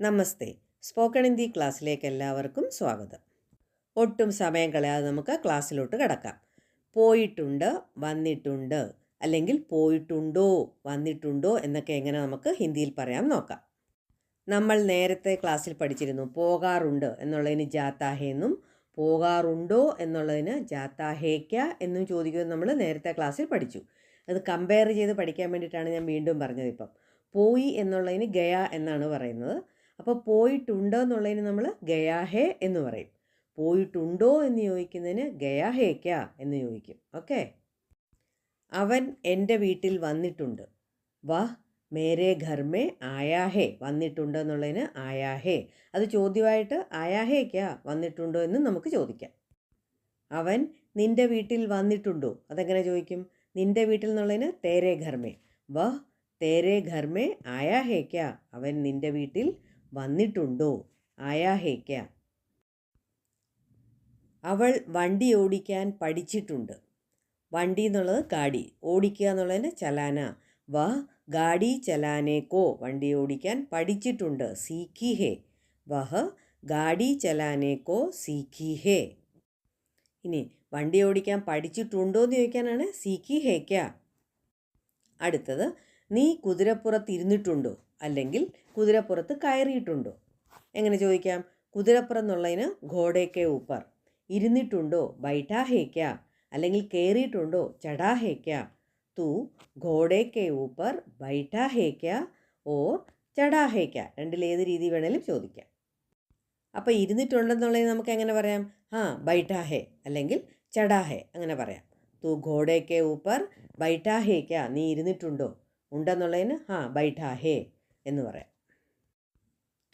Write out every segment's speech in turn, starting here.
നമസ്തേ. Spoken Hindi ക്ലാസ്സിലേക്ക് എല്ലാവർക്കും സ്വാഗതം. ഒട്ടും സമയം കളയാതെ നമുക്ക് ക്ലാസ്സിലോട്ട് കിടക്കാം. പോയിട്ടുണ്ട് വന്നിട്ടുണ്ട് അല്ലെങ്കിൽ പോയിട്ടുണ്ടോ വന്നിട്ടുണ്ടോ എന്നൊക്കെ എങ്ങനെ നമുക്ക് ഹിന്ദിയിൽ പറയാം നോക്കാം. നമ്മൾ നേരത്തെ ക്ലാസ്സിൽ പഠിച്ചിരുന്നു പോകാറുണ്ട് എന്നുള്ളതിന് ജാത്താഹേ എന്നും പോകാറുണ്ടോ എന്നുള്ളതിന് ജാത്താഹേക്ക എന്നും ചോദിക്കുന്നത് നമ്മൾ നേരത്തെ ക്ലാസ്സിൽ പഠിച്ചു. അത് കമ്പയർ ചെയ്ത് പഠിക്കാൻ വേണ്ടിയിട്ടാണ് ഞാൻ വീണ്ടും പറഞ്ഞത് ഇപ്പം. പോയി എന്നുള്ളതിന് ഗയ എന്നാണ് പറയുന്നത്. അപ്പോൾ പോയിട്ടുണ്ടോ എന്നുള്ളതിന് നമ്മൾ ഗയാഹേ എന്ന് പറയും. പോയിട്ടുണ്ടോ എന്ന് ചോദിക്കുന്നതിന് ഗയാഹേക്ക എന്ന് ചോദിക്കും. ഓക്കെ? അവൻ എന്റെ വീട്ടിൽ വന്നിട്ടുണ്ട്. വാ മേരെ ഘർമേ ആയാഹേ വന്നിട്ടുണ്ടോ എന്നുള്ളതിന് ആയാഹേ അത് ചോദ്യമായിട്ട് ആയാഹേക്ക വന്നിട്ടുണ്ടോ എന്ന് നമുക്ക് ചോദിക്കാം. അവൻ നിന്റെ വീട്ടിൽ വന്നിട്ടുണ്ടോ? അതെങ്ങനെ ചോദിക്കും? നിന്റെ വീട്ടിൽ എന്നുള്ളതിന് തേരെ ഘർമേ. വ തേരെ ഘർമേ ആയാഹേക്ക അവൻ നിന്റെ വീട്ടിൽ വന്നിട്ടുണ്ടോ? ആയാഹേക്ക അവൾ വണ്ടി ഓടിക്കാൻ പഠിച്ചിട്ടുണ്ട്. വണ്ടി എന്നുള്ളത് ഗാഡി. ഓടിക്കുക എന്നുള്ളതിന് ചലാന. വ ഗാഡി ചലാനേക്കോ. വണ്ടി ഓടിക്കാൻ പഠിച്ചിട്ടുണ്ട്. സീഖി ഹേ. വഹ ഗാഡി ചലാനേക്കോ. സീഖി ഹേ. ഇനി വണ്ടി ഓടിക്കാൻ പഠിച്ചിട്ടുണ്ടോ എന്ന് ചോദിക്കാനാണ് സീഖി ഹേക്ക. അടുത്തത് നീ കുതിരപ്പുറത്ത് ഇരുന്നിട്ടുണ്ടോ? അല്ലെങ്കിൽ കുതിരപ്പുറത്ത് കയറിയിട്ടുണ്ടോ? എങ്ങനെ ചോദിക്കാം? കുതിരപ്പുറം എന്നുള്ളതിന് ഘോഡേക്കെ ഊപ്പർ ഇരുന്നിട്ടുണ്ടോ ബൈഠാഹേക്ക അല്ലെങ്കിൽ കയറിയിട്ടുണ്ടോ ചടാഹേക്ക തു ഘോടേക്കെ ഊപ്പർ ബൈഠാഹേക്ക ഓർ ചടാഹേക്ക രണ്ടിലേത് രീതി വേണേലും ചോദിക്കാം. അപ്പോൾ ഇരുന്നിട്ടുണ്ടെന്നുള്ളത് നമുക്ക് എങ്ങനെ പറയാം? ആ ബൈഠാഹേ അല്ലെങ്കിൽ ചടാഹേ അങ്ങനെ പറയാം. തു ഘോടേക്കെ ഊപ്പർ ബൈഠാഹേക്ക നീ ഇരുന്നിട്ടുണ്ടോ? ഉണ്ടെന്നുള്ളതിന് ആ ബൈഠാഹേ എന്ന് പറയാം.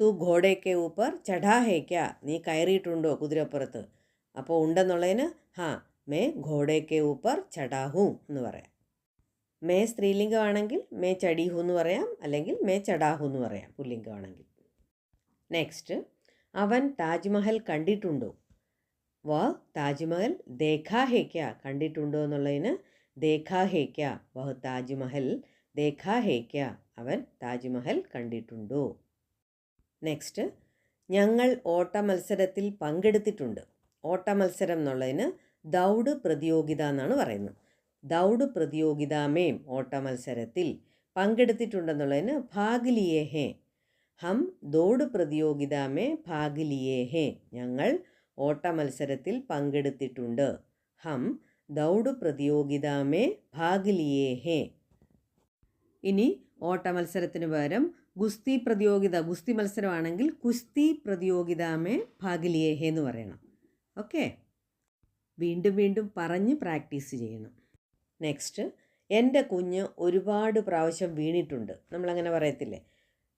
തൂ ഘോഡേക്കെ ഊപ്പർ ചടാഹേക്ക നീ കയറിയിട്ടുണ്ടോ കുതിരപ്പുറത്ത്? അപ്പോൾ ഉണ്ടെന്നുള്ളതിന് ഹാ മേ ഘോഡേക്കെ ഊപ്പർ ചടാഹു എന്ന് പറയാം. മേ സ്ത്രീലിംഗമാണെങ്കിൽ മേ ചടീഹു എന്ന് പറയാം അല്ലെങ്കിൽ മേ ചടാഹു എന്ന് പറയാം പുല്ലിംഗമാണെങ്കിൽ. നെക്സ്റ്റ് അവൻ താജ്മഹൽ കണ്ടിട്ടുണ്ടോ? വ താജ്മഹൽ ദേഖാഹേക്ക കണ്ടിട്ടുണ്ടോ എന്നുള്ളതിന് ദേഖാഹേക്ക വഹ് താജ്മഹൽ ദേഖാഹേക്ക അവൻ താജ്മഹൽ കണ്ടിട്ടുണ്ടോ? നെക്സ്റ്റ് ഞങ്ങൾ ഓട്ട മത്സരത്തിൽ പങ്കെടുത്തിട്ടുണ്ട്. ഓട്ട മത്സരം എന്നുള്ളതിന് ദൗഡ് പ്രതിയോഗിത എന്നാണ് പറയുന്നത്. ദൗഡ് പ്രതിയോഗിതാമേം ഓട്ട മത്സരത്തിൽ പങ്കെടുത്തിട്ടുണ്ടെന്നുള്ളതിന് ഭാഗ് ലിയേ ഹേ. ഹം ദോഡ് പ്രതിയോഗിതാമേ ഭാഗ് ലിയേ ഹേ. ഞങ്ങൾ ഓട്ട മത്സരത്തിൽ പങ്കെടുത്തിട്ടുണ്ട്. ഹം ദൗഡ് പ്രതിയോഗിതാമേ ഭാഗ് ലിയേ ഹേ. ഇനി ഓട്ട മത്സരത്തിന് പകരം ഗുസ്തി പ്രതിയോഗിത ഗുസ്തി മത്സരമാണെങ്കിൽ കുസ്തി പ്രതിയോഗിതാമേ ഭാഗിലിയേഹേ എന്ന് പറയണം. ഓക്കെ? വീണ്ടും വീണ്ടും പറഞ്ഞ് പ്രാക്ടീസ് ചെയ്യണം. നെക്സ്റ്റ് എന്റെ കുഞ്ഞ് ഒരുപാട് പ്രാവശ്യം വീണിട്ടുണ്ട്. നമ്മളങ്ങനെ പറയത്തില്ലേ?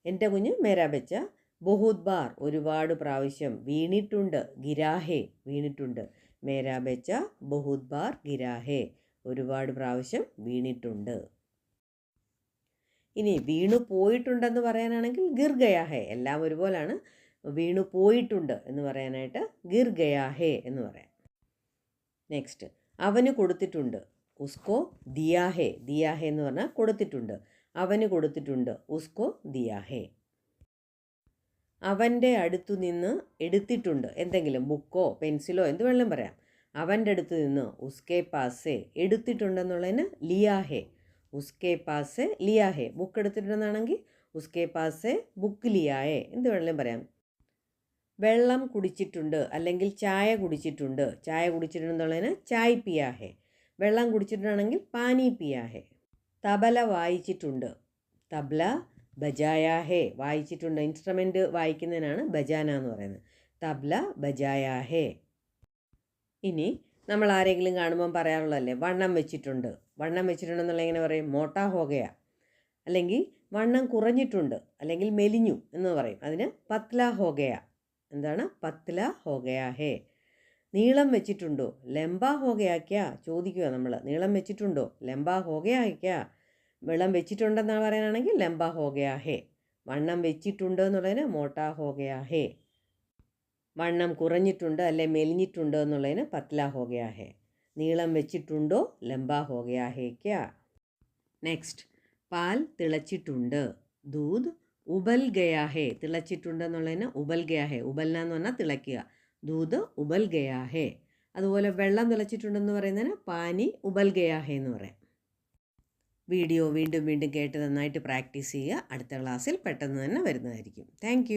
എന്റെ കുഞ്ഞ് മേരാബച്ച ബഹുത് ബാർ ഒരുപാട് പ്രാവശ്യം വീണിട്ടുണ്ട് ഗിരാഹേ വീണിട്ടുണ്ട്. മേരാബച്ച ബഹുത് ബാർ ഗിരാഹേ ഒരുപാട് പ്രാവശ്യം വീണിട്ടുണ്ട്. ഇനി വീണു പോയിട്ടുണ്ടെന്ന് പറയാനാണെങ്കിൽ ഗിർഗയാഹേ. എല്ലാം ഒരുപോലാണ്. വീണു പോയിട്ടുണ്ട് എന്ന് പറയാനായിട്ട് ഗിർഗയാഹേ എന്ന് പറയാം. നെക്സ്റ്റ് അവന് കൊടുത്തിട്ടുണ്ട് ഉസ്കോ ദിയാഹേ. ദിയാഹേ എന്ന് പറഞ്ഞാൽ കൊടുത്തിട്ടുണ്ട്. അവന് കൊടുത്തിട്ടുണ്ട് ഉസ്കോ ദിയാഹേ. അവന്റെ അടുത്തു നിന്ന് എടുത്തിട്ടുണ്ട്. എന്തെങ്കിലും ബുക്കോ പെൻസിലോ എന്ത് വേണമെങ്കിലും പറയാം. അവന്റെ അടുത്ത് നിന്ന് ഉസ്കെ പാസേ എടുത്തിട്ടുണ്ടെന്നുള്ളതിന് ലിയാഹേ. ഉസ്കെ പാസ് ലിയാഹേ. ബുക്ക് എടുത്തിട്ടുണ്ടെന്നാണെങ്കിൽ ഉസ്കെ പാസ് ബുക്ക് ലിയായേ എന്ത് വേണമെങ്കിലും പറയാം. വെള്ളം കുടിച്ചിട്ടുണ്ട് അല്ലെങ്കിൽ ചായ കുടിച്ചിട്ടുണ്ട്. ചായ കുടിച്ചിട്ടുണ്ടെന്നുള്ളതിന് ചായ് പിയാഹേ. വെള്ളം കുടിച്ചിട്ടുണ്ടെങ്കിൽ പാനി പിയാഹേ. തബല വായിച്ചിട്ടുണ്ട്. തബ്ല ബജായാഹേ. വായിച്ചിട്ടുണ്ട്. ഇൻസ്ട്രുമെന്റ് വായിക്കുന്നതിനാണ് ബജാന എന്ന് പറയുന്നത്. തബ്ല ബജായാഹേ. ഇനി നമ്മൾ ആരെങ്കിലും കാണുമ്പം പറയാറുള്ളതല്ലേ വണ്ണം വെച്ചിട്ടുണ്ട്. വണ്ണം വെച്ചിട്ടുണ്ടെന്നുള്ള എങ്ങനെ പറയും? മോട്ടാ ഹോകയാ. അല്ലെങ്കിൽ വണ്ണം കുറഞ്ഞിട്ടുണ്ട് അല്ലെങ്കിൽ മെലിഞ്ഞു എന്ന് പറയും. അതിന് പത്ല ഹോകയാ. എന്താണ്? പത്ല ഹോകയാ ഹേ. നീളം വെച്ചിട്ടുണ്ടോ? ലംബ ഹോകയാക്കിയാ ചോദിക്കുക നമ്മൾ നീളം വെച്ചിട്ടുണ്ടോ? ലംബ ഹോകയാക്കിയാ. വെള്ളം വെച്ചിട്ടുണ്ടെന്നാണ് പറയാനാണെങ്കിൽ ലംബ ഹോകയാ ഹേ. വണ്ണം വെച്ചിട്ടുണ്ട് എന്നുള്ളതിന് മോട്ടാ ഹോകയാ ഹേ. വണ്ണം കുറഞ്ഞിട്ടുണ്ട് അല്ലെ മെലിഞ്ഞിട്ടുണ്ടോ എന്നുള്ളതിന് പത്ല ഹോഗയ ഹേ നീളം വെച്ചിട്ടുണ്ടോ ലംബ ഹേ ക്യാ നെക്സ്റ്റ് പാൽ തിളച്ചിട്ടുണ്ട്. ദൂത് ഉബൽ തിളച്ചിട്ടുണ്ട് എന്നുള്ളതിന് ഉബൽ ഗയാഹേ ഉബൽന എന്ന് പറഞ്ഞാൽ തിളയ്ക്കുക. ദൂത് ഉബൽ ഗയാഹേ അതുപോലെ വെള്ളം തിളച്ചിട്ടുണ്ടെന്ന് പറയുന്നതിന് പാനി ഉബൽ ഗയാഹേ എന്ന് പറയാം. വീഡിയോ വീണ്ടും വീണ്ടും കേട്ട് നന്നായിട്ട് പ്രാക്ടീസ് ചെയ്യുക. അടുത്ത ക്ലാസ്സിൽ പെട്ടെന്ന് തന്നെ വരുന്നതായിരിക്കും. താങ്ക്